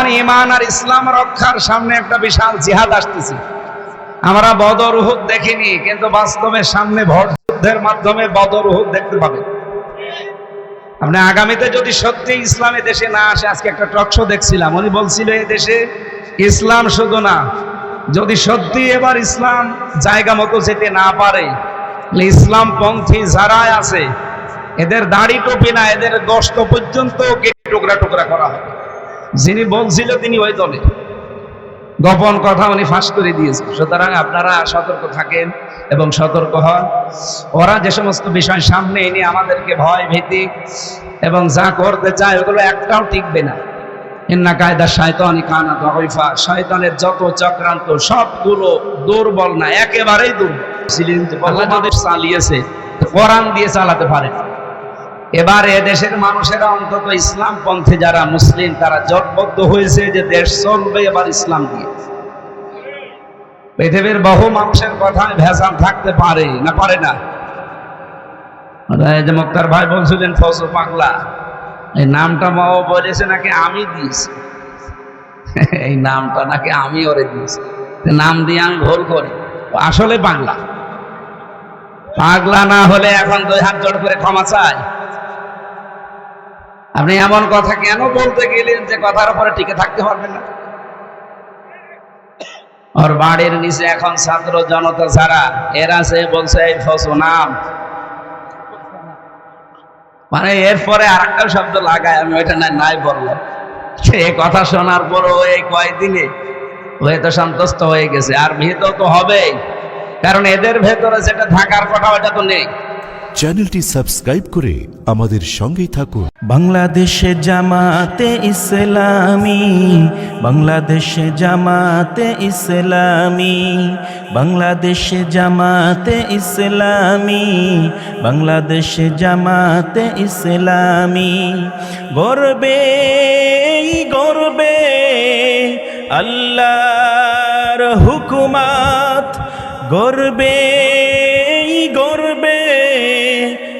এখন ইমান আর ইসলাম রক্ষার সামনে একটা বিশাল জিহাদ আসতেছে। আমরা বদর উহুদ দেখিনি, কিন্তু বাস্তবে সামনে ভোট যুদ্ধের মাধ্যমে বদর উহুদ দেখতে পাবেন আপনি আগামীতে যদি সত্যি ইসলামে দেশে না আসে, আজকে একটা টকশো দেখছিলাম, উনি বলছিল এই দেশে ইসলাম শুধু না, যদি সত্যি এবার ইসলাম জায়গা মতো যেতে না পারে ইসলাম পন্থী যারাই আছে, এদের দাড়ি টুপি না, এদের গোস্ত পর্যন্ত টুকরা টুকরা করা হবে। যিনি বলছিল তিনি ওই দলে। গোপন কথা উনি ফাঁস করে দিয়েছে সুতরাং আপনারা সতর্ক থাকেন এবং সতর্ক হন। ওরা যে সমস্ত বিষয় সামনে এনে আমাদেরকে ভয় ভীতি এবং যা করতে চায় ওগুলো একটাও টিকবে না। ইন্না কায়দা শয়তানি কানা দহইফা শয়তানের যত চক্রান্ত সবগুলো দুর্বল না একেবারেই দুর্বল। চালিয়েছে কোরআন দিয়ে চালাতে পারে না। এবার এ দেশের মানুষেরা অন্তত ইসলাম পন্থে যারা মুসলিম, তারা জটবদ্ধ হয়েছে যে দেশ চলবে, এবার ইসলাম দিয়ে। পৃথিবীর বহু মানুষের কথায় ভেজাল থাকতে পারে না পারে না। যে মুক্তার ভাই বলছিলেন, ফসল পাগলা। এই নামটা মাও বলেছে নাকি আমি দিয়েছি। এই নামটা নাকি আমি ওরে দিয়েছি। নাম দিয়ে আমি ভুল করি। আসলে পাগলা। পাগলা না হলে এখন দুই হাত জোড় করে ক্ষমা চাই আপনি এমন কথা কেন বলতে গেলেন যে কথার উপরে টিকে থাকতে পারবেন না? ওর বাড়ির নিচে এখন ছাত্র জনতা যারা, এরা সে বলছে নাম। মানে এরপরে আর একটা শব্দ লাগায়, আমি ওইটা নাই নাই বললাম। সে কথা শোনার পরও এই কয়েকদিনে হয়ে তো সন্তুষ্ট হয়ে গেছে। আর ভীত তো হবেই। কারণ এদের ভেতরে যেটা থাকার কথা ওটা তো নেই। চ্যানেলটি সাবস্ক্রাইব করে আমাদের সঙ্গেই থাকুন। বাংলাদেশে জামাতে ইসলামী, বাংলাদেশে জামাতে ইসলামী, বাংলাদেশে জামাতে ইসলামী, বাংলাদেশে জামাতে ইসলামী। গর্বে গর্বে আল্লাহর হুকুমাত, গর্বে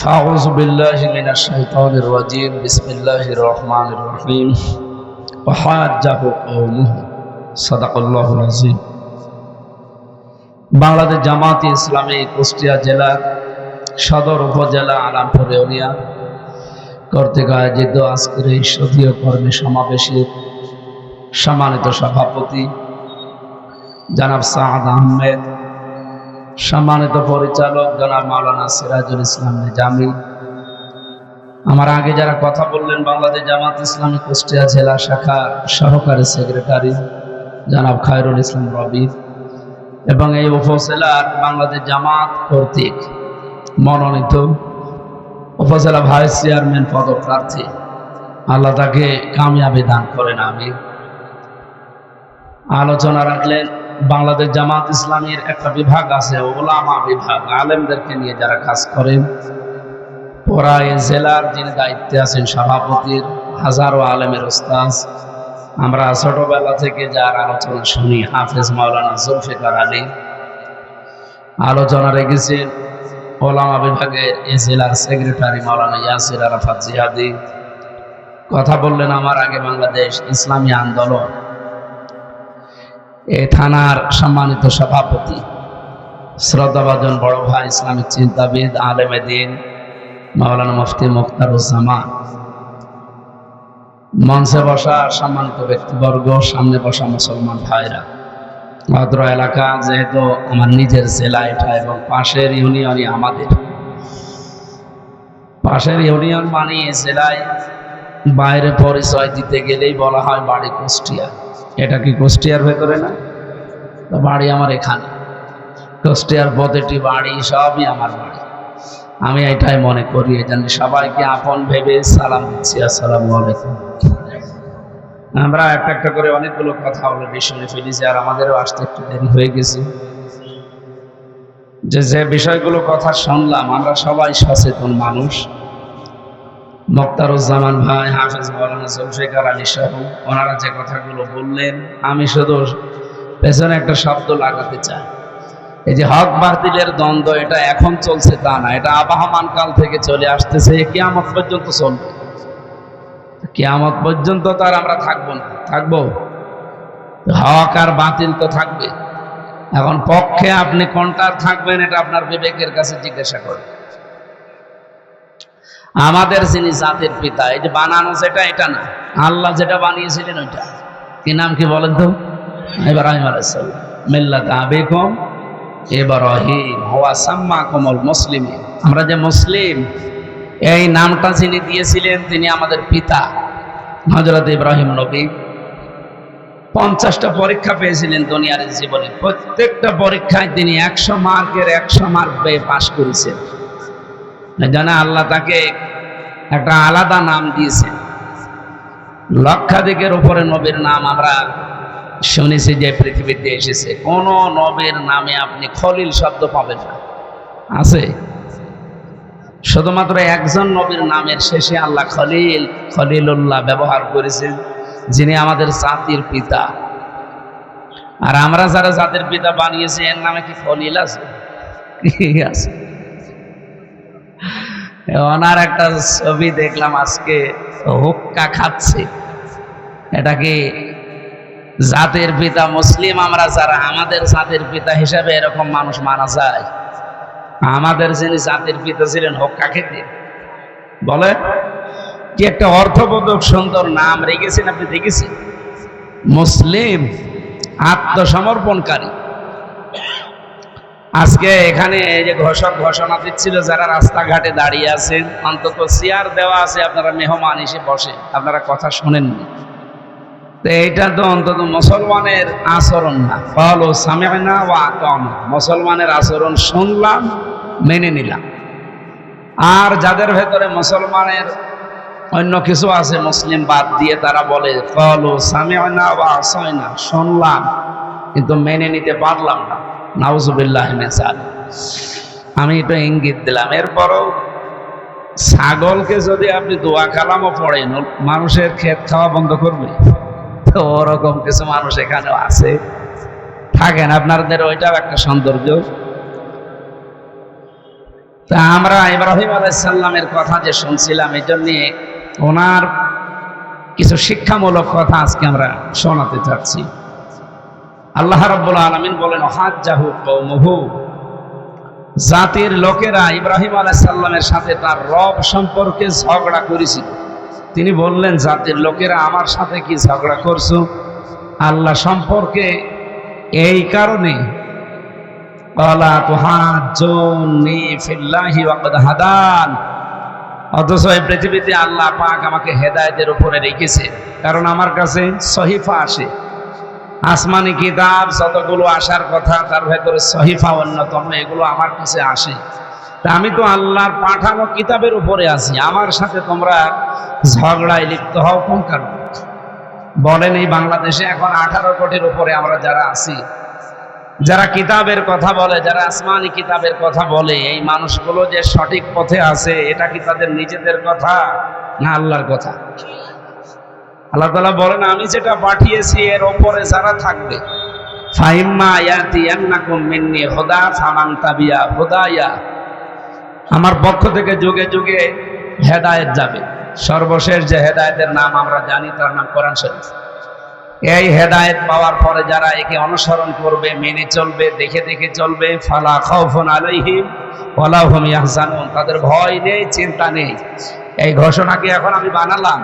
أعوذ بالله من الشيطان الرجيم بسم الله الرحمن الرحيم وحاجه قومه صدق الله العظيم বাংলাদেশ জামাতে ইসলামী কুষ্টিয়া জেলার সদর উপজেলা আলামপুর ইউনিয়া কর্তৃক আয়োজিত আজকের এই সদীয় কর্মী সমাবেশের সম্মানিত সভাপতি জানাব সাহাদ আহমেদ সম্মানিত পরিচালক জনাব মাওলানা সিরাজুল ইসলাম নিজামি। আমার আগে যারা কথা বললেন, বাংলাদেশ জামাত ইসলামী কুষ্টিয়া জেলা শাখা সহকারী সেক্রেটারি জনাব খায়রুল ইসলাম রবি এবং এই উপজেলার বাংলাদেশ জামাত কর্তৃক মনোনীত উপজেলা ভাইস চেয়ারম্যান পদপ্রার্থী। আল্লাহ তাকে কামিয়াবি দান করেন আমি আলোচনা রাখলেন বাংলাদেশ জামাত ইসলামীর একটা বিভাগ আছে, ওলামা বিভাগ। আলেমদেরকে নিয়ে যারা কাজ করেন এই জেলার যিনি দায়িত্বে আছেন, সভাপতির হাজারো আলেমের ওস্তাজ আমরা ছোটবেলা থেকে যার আলোচনা শুনি, হাফেজ মাওলানা জুলফিকার আলী। আলোচনা রেখেছেন ওলামা বিভাগের এ জেলার সেক্রেটারি মাওলানা ইয়াসির আরাফাত জিহাদি। কথা বললেন, আমার আগে বাংলাদেশ ইসলামী আন্দোলন এ থানার সম্মানিত সভাপতি, শ্রদ্ধাভাজন বড় ভাই ইসলামিক চিন্তাবিদ আলেমে দিন মাওলানা মুফতি মুখতারুজ্জামান মঞ্চে বসা সম্মানিত ব্যক্তিবর্গ, সামনে বসা মুসলমান ভাইরা, ভদ্র এলাকা যেহেতু আমার নিজের জেলা এটা এবং পাশের ইউনিয়নই আমাদের। পাশের ইউনিয়ন মানে জেলায় বাইরে পরিচয় দিতে গেলেই বলা হয় বাড়ি কুষ্টিয়া। এটা কি কুষ্টিয়ার ভেতরে না? বাড়ি আমার এখানে। কুষ্টিয়ার প্রতিটি বাড়ি সবই আমার বাড়ি। আমি এটাই মনে করি, এই জন্য সবাইকে আপন ভেবে সালাম দিচ্ছি। আসসালামু আলাইকুম। আমরা একটা একটা করে অনেকগুলো কথা অলরেডি শুনে ফেলেছি, আর আমাদেরও আসতে একটু দেরি হয়ে গেছে। যে যে বিষয়গুলো কথা শুনলাম, আমরা সবাই সচেতন মানুষ। মোক্তারুজ্জামান ভাই, হাফেজ মৌলানা জুলফিকার আলী সহ ওনারা যে কথাগুলো বললেন, আমি শুধু পেছনে একটা শব্দ লাগাতে চাই। এই যে হক বাতিলের দ্বন্দ্ব, এটা এখন চলছে তা না, এটা আবাহমান কাল থেকে চলে আসতেছে কিয়ামত পর্যন্ত চলবে। কিয়ামত পর্যন্ত তার আমরা থাকব না, থাকব? হক আর বাতিল তো থাকবে। এখন পক্ষে আপনি কোনটার থাকবেন, এটা আপনার বিবেকের কাছে জিজ্ঞাসা করেন। আমাদের যিনি জাতির পিতা, এই যে বানানো যেটা, এটা না। আল্লাহ যেটা বানিয়েছিলেন ওইটা। কি নাম কি বলেন তো? ইব্রাহিম আলাইসাল্লাম মিল্লাত আবেকম ইব্রাহিম হওয়া সাম্মা কমল মুসলিম আমরা যে মুসলিম, এই নামটা যিনি দিয়েছিলেন, তিনি আমাদের পিতা। হজরত ইব্রাহিম নবী পঞ্চাশটা পরীক্ষা পেয়েছিলেন দুনিয়ার জীবনে। প্রত্যেকটা পরীক্ষায় তিনি একশো মার্কের একশো মার্ক পেয়ে পাশ করেছেন। জানা আল্লাহ তাকে একটা আলাদা নাম দিয়েছেন লক্ষাধিকের উপরে নবীর নাম আমরা শুনেছি যে পৃথিবীতে এসেছে। কোন নবীর নামে আপনি খলিল শব্দ পাবেন না। আছে? শুধুমাত্র একজন নবীর নামের শেষে আল্লাহ খলিল, খলিলুল্লাহ ব্যবহার করেছেন, যিনি আমাদের জাতির পিতা। আর আমরা যারা জাতির পিতা বানিয়েছি, এর নামে কি খলিল আছে? আছে? ওনার একটা ছবি দেখলাম আজকে, হুক্কা খাচ্ছে। এটা কি জাতির পিতা মুসলিম? আমরা যারা, আমাদের জাতির পিতা হিসাবে এরকম মানুষ মানা যায়। আমাদের যিনি জাতির পিতা ছিলেন, হক্কা খেতে। বলে, কি একটা অর্থবোধক সুন্দর নাম রেখেছেন আপনি দেখেছেন? মুসলিম আত্মসমর্পণকারী। আজকে এখানে এই যে ঘোষক ঘোষণা দিচ্ছিল, যারা রাস্তাঘাটে দাঁড়িয়ে আছেন, অন্তত চেয়ার দেওয়া আছে, আপনারা মেহমান এসে বসে আপনারা কথা শোনেননি তো এইটা তো অন্তত মুসলমানের আচরণ না। ফলো সামেনা ও আতম মুসলমানের আচরণ শুনলাম, মেনে নিলাম। আর যাদের ভেতরে মুসলমানের অন্য কিছু আছে, মুসলিম বাদ দিয়ে তারা বলে ফলো সামেনা বা আসয়না শুনলাম, কিন্তু মেনে নিতে পারলাম না। আমি এটা ইঙ্গিত দিলাম। এরপরও ছাগলকে যদি আপনি দোয়া কালামও পড়েন, মানুষের ক্ষেত খাওয়া বন্ধ করবে। তো ওরকম কিছু মানুষ এখানেও আছে। থাকেন, আপনাদের ওইটাও একটা সৌন্দর্য। তা আমরা ইব্রাহিম আলাইসাল্লামের কথা যে শুনছিলাম, এই জন্যে ওনার কিছু শিক্ষামূলক কথা আজকে আমরা শোনাতে চাচ্ছি। আল্লাহ রাব্বুল আলামিন বলেন হাজ্জাহু কওমুহু। জাতির লোকেরা ইব্রাহিম আলাইসাল্লামের সাথে তার রব সম্পর্কে ঝগড়া করেছিল। তিনি বললেন, জাতির লোকেরা আমার সাথে কি ঝগড়া করছ? আল্লাহ সম্পর্কে এই কারণে কলা তুহাজ্জুনি ফিল্লাহি হাদান। অথচ এই পৃথিবীতে আল্লাহ পাক আমাকে হেদায়েতের উপরে রেখেছে, কারণ আমার কাছে সহিফা আসে। আসমানি কিতাব, যতগুলো আসার কথা, তার ভেতরে সহিফা অন্যতম, এগুলো আমার কাছে আসে। তা আমি তো আল্লাহর পাঠানো কিতাবের উপরে আছি। আমার সাথে তোমরা ঝগড়ায় লিপ্ত হও, কোন কারণ? বলেন, এই বাংলাদেশে এখন আঠারো কোটির উপরে আমরা যারা আছি, যারা কিতাবের কথা বলে, যারা আসমানি কিতাবের কথা বলে, এই মানুষগুলো যে সঠিক পথে আছে, এটা কি তাদের নিজেদের কথা না আল্লাহর কথা? আল্লাহ তালা বলেন, আমি যেটা পাঠিয়েছি এর ওপরে যারা থাকবে আমার পক্ষ থেকে যুগে যুগে হেদায়েত যাবে। সর্বশেষ যে হেদায়েতের নাম আমরা জানি, তার নাম কোরআন শরীফ। এই হেদায়েত পাওয়ার পরে যারা একে অনুসরণ করবে, মেনে চলবে, দেখে দেখে চলবে, ফালা খাউফুন আলাইহিম ওয়ালা হুম তাদের ভয় নেই, চিন্তা নেই। এই ঘোষণাকে এখন আমি বানালাম?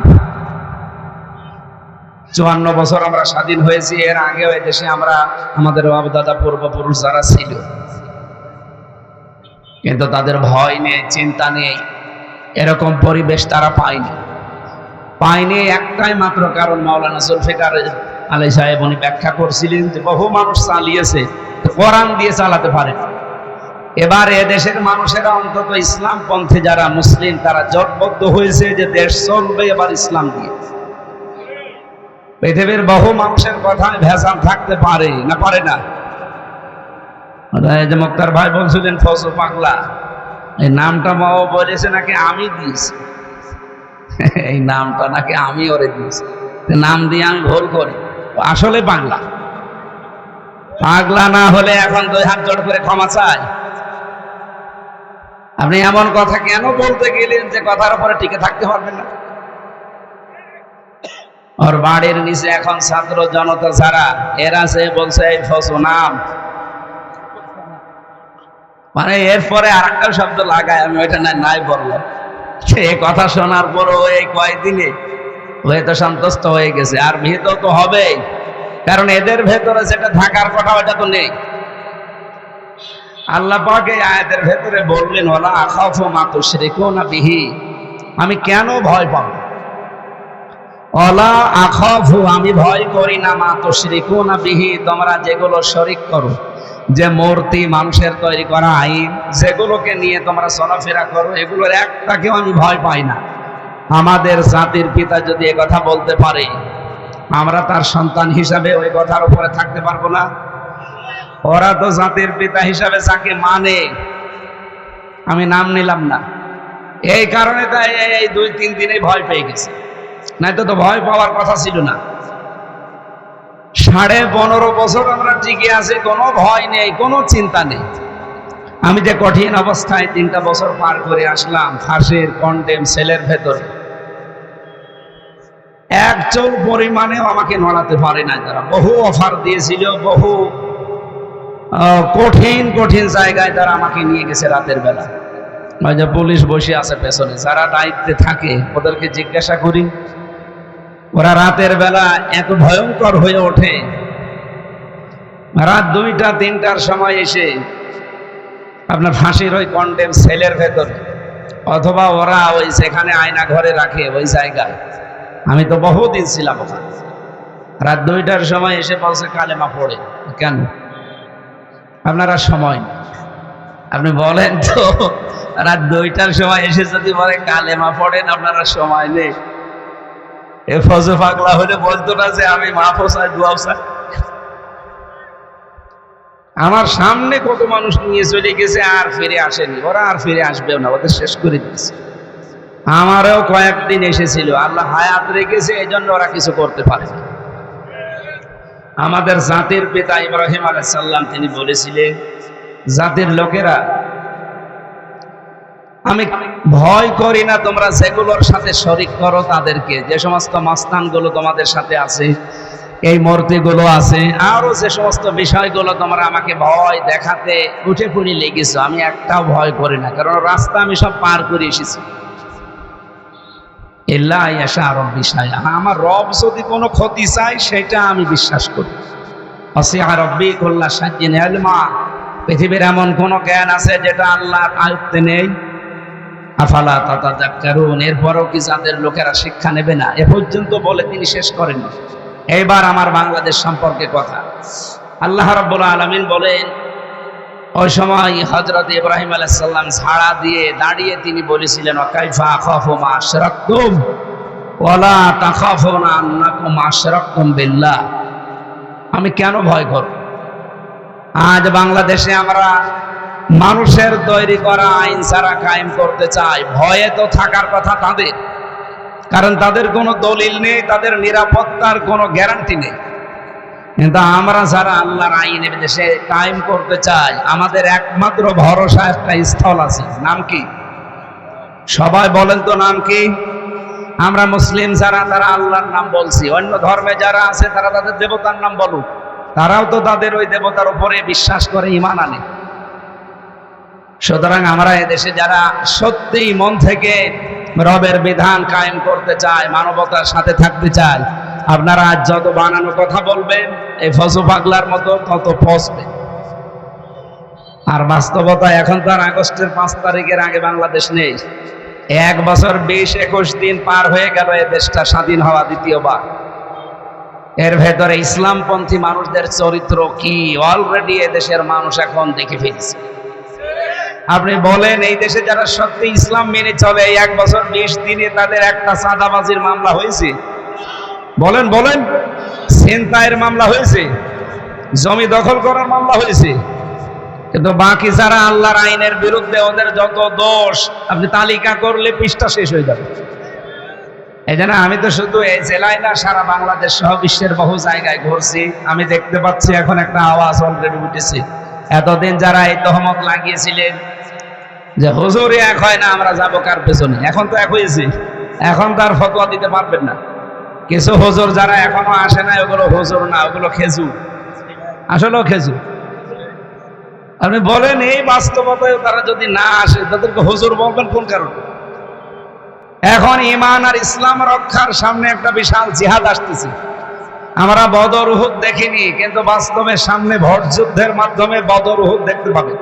চুয়ান্ন বছর আমরা স্বাধীন হয়েছি, এর আগেও দেশে আমরা আমাদের বাপদাদা পূর্বপুরুষ যারা ছিল। কিন্তু তাদের ভয় নেই, চিন্তা নেই, এরকম পরিবেশ তারা পায়নি। পায়নি একটাই মাত্র কারণ মাওলানা জুলফিকার আলী সাহেব উনি ব্যাখ্যা করছিলেন যে বহু মানুষ চালিয়েছে কোরআন দিয়ে চালাতে পারে। এবার এ দেশের মানুষেরা অন্তত ইসলাম পন্থে যারা মুসলিম, তারা জটবদ্ধ হয়েছে যে দেশ চলবে এবার ইসলাম দিয়ে। পৃথিবীর বহু মানুষের কথায় ভেজাল থাকতে পারে না পারে না। মুক্তার ভাই বলছিলেন ফসু পাগলা। এই নামটা বাবা বলেছে নাকি আমি দিয়েছি। এই নামটা নাকি আমি ওরে দিয়েছি। নাম দিয়ে আমি ভুল করি। আসলে পাগলা। পাগলা না হলে এখন দুই হাত জোড় করে ক্ষমা চাই। আপনি এমন কথা কেন বলতে গেলেন যে কথার উপরে টিকে থাকতে পারবেন না? ওর বাড়ির নিচে এখন ছাত্র জনতা যারা এরা সে বলছে, এই ফসু নাম। মানে এরপরে আর একটা শব্দ লাগায়, আমি ওইটা নাই নাই বললাম সে কথা শোনার পরও এই কয়েকদিনে হয়ে তো সন্তুষ্ট হয়ে গেছে। আর ভীত তো হবেই, কারণ এদের ভেতরে যেটা থাকার কথা ওটা তো নেই। আল্লাহ পাকে আয়াতের ভেতরে বললেন ওলা আখাফু মা না বিহি। আমি কেন ভয় পাবো? অলা আখাফু, আমি ভয় করি না, মা তুশরিকুনা বিহি, তোমরা যেগুলো শরিক করো, যে মূর্তি মানুষের তৈরি করা আইন, যেগুলোকে নিয়ে তোমরা চলাফেরা করো, এগুলোর একটাকেও আমি ভয় পাই না। আমাদের জাতির পিতা যদি কথা বলতে পারে, আমরা তার সন্তান হিসাবে ওই কথার উপরে থাকতে পারব না। ওরা তো জাতির পিতা হিসাবে যাকে মানে আমি নাম নিলাম না। এই কারণে তাই এই দুই তিন দিনে ভয় পেয়ে গেছে। নয়তো তো ভয় পাওয়ার কথা ছিল না। সাড়ে পনেরো বছর আমরা টিকে আছি, কোনো ভয় নেই, কোনো চিন্তা নেই। আমি যে কঠিন অবস্থায় তিনটা বছর পার করে আসলাম, ফাঁসির কন্ডেম সেলের ভেতরে। এক চোল পরিমাণেও আমাকে নড়াতে পারে না তারা। বহু অফার দিয়েছিল, বহু কঠিন কঠিন জায়গায় তারা আমাকে নিয়ে গেছে রাতের বেলা। যে পুলিশ বসে আছে পেছনে, যারা দায়িত্বে থাকে, ওদেরকে জিজ্ঞাসা করি। ওরা রাতের বেলা এত ভয়ঙ্কর হয়ে ওঠে। রাত দুইটা, তিনটার সময় এসে আপনার ফাঁসির ওই কন্টেম সেলের ভেতর, অথবা ওরা ওই সেখানে আয়না ঘরে রাখে, ওই জায়গায়। আমি তো বহুদিন ছিলাম ওখানে। রাত দুইটার সময় এসে বলছে, কালেমা পড়ে। কেন? আপনারা সময় আপনি বলেন তো রাত দুইটার সময় এসে যদি বলে, কালেমা পড়েন, আপনারা সময় নেই। এ ফজে পাগলা হলে বলতো না যে, আমি মা ফসাই দুয়াও চাই আমার সামনে কত মানুষ নিয়ে চলে গেছে, আর ফিরে আসেনি। ওরা আর ফিরে আসবেও না, ওদের শেষ করে দিয়েছে। আমারও কয়েকদিন এসেছিল, আল্লাহ হায়াত রেখেছে এই জন্য ওরা কিছু করতে পারে আমাদের জাতির পিতা ইব্রাহিম আলাইসাল্লাম তিনি বলেছিলেন, জাতির লোকেরা আমি ভয় করি না তোমরা যেগুলোর সাথে শরিক করো তাদেরকে। যে সমস্ত মাস্তানগুলো তোমাদের সাথে আছে, এই মূর্তিগুলো আছে আরও যে সমস্ত বিষয়গুলো তোমরা আমাকে ভয় দেখাতে উঠে পড়ে লেগেছো, আমি একটাও ভয় করি না, কারণ রাস্তা আমি সব পার করে এসেছি। এল্লা ইয়াশা রব বিষয় আমার রব যদি কোনো ক্ষতি চাই সেটা আমি বিশ্বাস করি। অসিয়া রব্বি কল্লা এলমা পৃথিবীর এমন কোন জ্ঞান আছে যেটা আল্লাহর আয়ত্তে নেই আফালা তাতা জাক্কারুন এরপরও কি যাদের লোকেরা শিক্ষা নেবে না? এ পর্যন্ত বলে তিনি শেষ করেন এইবার আমার বাংলাদেশ সম্পর্কে কথা। আল্লাহ রব্বুল আলমিন বলেন, ওই সময় হজরত ইব্রাহিম আলাইসাল্লাম ঝাড়া দিয়ে দাঁড়িয়ে তিনি বলেছিলেন, অকাইফা আখাফু মা আশরাকতুম, ওয়ালা তাখাফুনা আন্নাকুম আশরাকতুম বিল্লাহ। আমি কেন ভয় করব? আজ বাংলাদেশে আমরা মানুষের তৈরি করা আইন ছাড়া কায়েম করতে চায়। ভয়ে তো থাকার কথা তাদের। কারণ তাদের কোনো দলিল নেই, তাদের নিরাপত্তার কোনো গ্যারান্টি নেই। কিন্তু আমরা যারা আল্লাহর আইনের দেশে কায়েম করতে চাই, আমাদের একমাত্র ভরসা একটা স্থল আছে। নাম কি? সবাই বলেন তো নাম কি? আমরা মুসলিম যারা, তারা আল্লাহর নাম বলছি। অন্য ধর্মে যারা আছে, তারা তাদের দেবতার নাম বলুক। তারাও তো তাদের ওই দেবতার উপরে বিশ্বাস করে ইমান আনে। সুতরাং আমরা এদেশে যারা সত্যিই মন থেকে রবের বিধান কায়েম করতে চায়, মানবতার সাথে থাকতে চায়, আপনারা আজ যত বানানো কথা বলবেন, এই ফসু পাগলার মতো তত ফসবে আর বাস্তবতা এখন তো আর আগস্টের পাঁচ তারিখের আগে বাংলাদেশ নেই। এক বছর বিশ একুশ দিন পার হয়ে গেল এ দেশটা স্বাধীন হওয়া দ্বিতীয়বার। এর ভেতরে ইসলামপন্থী মানুষদের চরিত্র কি? অলরেডি দেশের মানুষ এখন দেখে ফেলছে। আপনি বলেন, এই দেশে যারা সত্যি ইসলাম মেনে চলে, এই এক বছর, বিশ দিনে তাদের একটা সাদাবাজির মামলা হয়েছে। বলেন বলেন ছিনতাইয়ের মামলা হয়েছে, জমি দখল করার মামলা হয়েছে। কিন্তু বাকি যারা আল্লাহর আইনের বিরুদ্ধে ওদের যত দোষ, আপনি তালিকা করলে পৃষ্ঠা শেষ হয়ে যাবে। এই জন্য আমি তো শুধু এই জেলায় না, সারা বাংলাদেশ সহ বিশ্বের বহু জায়গায় ঘুরছি। আমি দেখতে পাচ্ছি এখন একটা আওয়াজ অলরেডি উঠেছে। এতদিন যারা এই তহমত লাগিয়েছিলেন যে হুজুরে এক হয় না, আমরা যাব কার পেছনে? এখন তো এক হয়েছে। এখন তার ফতোয়া দিতে পারবেন না। কিছু হুজুর যারা এখনও আসে না ওগুলো হুজুর না, ওগুলো খেজুর। আসলেও খেজুর। আপনি বলেন, এই বাস্তবতায় তারা যদি না আসে, তাদেরকে হুজুর বলবেন কোন কারণে? এখন ইমান আর ইসলাম রক্ষার সামনে একটা বিশাল জিহাদ আসতেছে। আমরা বদর উহুদ দেখিনি, কিন্তু বাস্তবে সামনে ভোট যুদ্ধের মাধ্যমে বদর উহুদ দেখতে পাবেন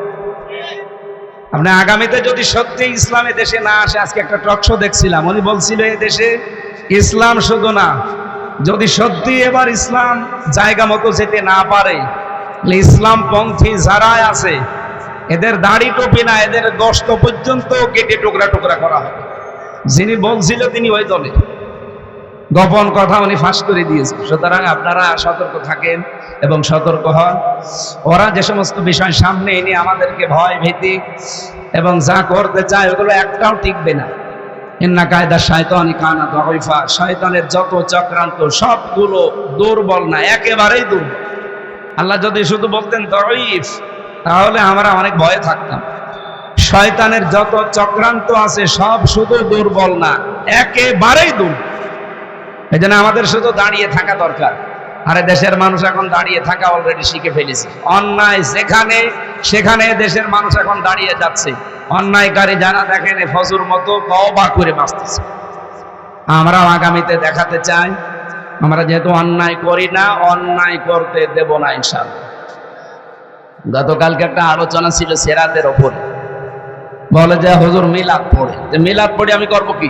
আপনি আগামীতে যদি সত্যি ইসলামে দেশে না আসে, আজকে একটা টকশো দেখছিলাম, উনি বলছিল এই দেশে ইসলাম শুধু না, যদি সত্যি এবার ইসলাম জায়গা মতো যেতে না পারে ইসলাম পন্থী যারাই আছে, এদের দাড়ি টুপি না, এদের গোস্ত পর্যন্ত কেটে টুকরা টুকরা করা হবে। যিনি বলছিল তিনি ওই দলে। গোপন কথা উনি ফাঁস করে দিয়েছেন। সুতরাং আপনারা সতর্ক থাকেন এবং সতর্ক হন। ওরা যে সমস্ত বিষয় সামনে এনে আমাদেরকে ভয়, ভীতি এবং যা করতে চায়, ওগুলো একটাও টিকবে না। ইন্না কায়দা শয়তানি কানা দহইফা শয়তানের যত চক্রান্ত, সবগুলো দুর্বল না, একেবারেই দুর্বল। আল্লাহ যদি শুধু বলতেন দরইফ তাহলে আমরা অনেক ভয়ে থাকতাম। শয়তানের যত চক্রান্ত আছে, সব শুধু দুর্বল না, একেবারেই দুর্বল। এই জন্য আমাদের শুধু দাঁড়িয়ে থাকা দরকার। আরে দেশের মানুষ এখন দাঁড়িয়ে থাকা অলরেডি শিখে ফেলেছে। অন্যায় যেখানে, সেখানে দেশের মানুষ এখন দাঁড়িয়ে যাচ্ছে। অন্যায়কারী যারা দেখেন ফজুর মতো তবা করে বাঁচতেছে আমরাও আগামীতে দেখাতে চাই, আমরা যেহেতু অন্যায় করি না, অন্যায় করতে দেব না ইনশাল গতকালকে একটা আলোচনা ছিল সেরাতের ওপরে। বলে যে, হজুর মিলাদ পড়ে। মিলাদ পড়ে আমি করব কি?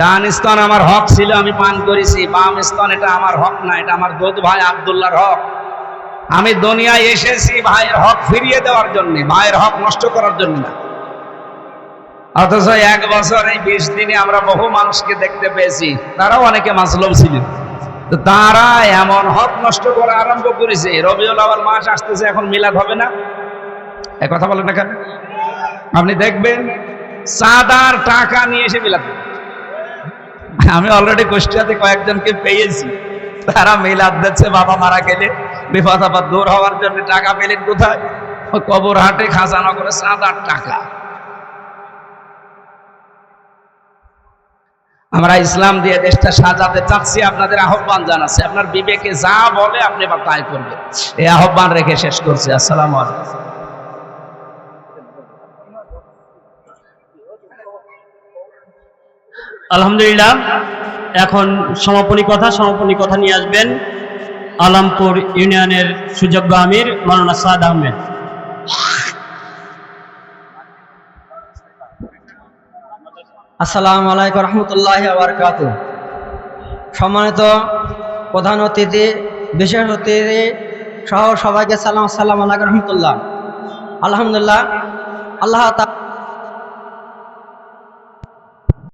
ডান স্তন আমার হক ছিল, আমি পান করেছি। বাম স্তন, এটা আমার হক না, এটা আমার দুধ ভাই আবদুল্লাহর হক। আমি দুনিয়ায় এসেছি ভাইয়ের হক ফিরিয়ে দেওয়ার জন্য, ভাইয়ের হক নষ্ট করার জন্য না। অথচ এক বছর এই বিশ দিনে আমরা বহু মানুষকে দেখতে পেয়েছি, তারাও অনেকে মাসলম ছিলেন তো তারা এমন হক নষ্ট করা আরম্ভ করেছে, রবিউল আওয়াল মাস আসতেছে, এখন মিলাদ হবে না? কথা বলেন না কেন? আপনি দেখবেন, চাঁদার টাকা নিয়ে এসে মিলাদ। আমি অলরেডি কুষ্টিয়াতে কয়েকজনকে পেয়েছি। তারা মিলাদ দিচ্ছে, বাবা মারা গেলে। বিপদ আপদ দূর হওয়ার জন্য টাকা পেলেন কোথায়? কবর হাটে খাজানা করে চাঁদার টাকা। আমরা ইসলাম দিয়ে দেশটা সাজাতে চাচ্ছি, আপনাদের আহ্বান জানাচ্ছি। আপনার বিবেকে যা বলে, আপনি তাই করবেন। এই আহ্বান রেখে শেষ করছি। আসসালামু আলাইকুম। আলহামদুলিল্লাহ, এখন সমাপনী কথা সমাপনী কথা নিয়ে আসবেন আলামপুর ইউনিয়নের সুযোগ্য আমির মাওলানা সাদ আহমেদ। আসসালামু আলাইকুম রহমতুল্লাহ আবরকাত সম্মানিত প্রধান অতিথি, বিশেষ অতিথি সহ সবাইকে সালাম আসসালাম আলাইকুম রহমতুল্লাহ। আলহামদুলিল্লাহ, আল্লাহ তা-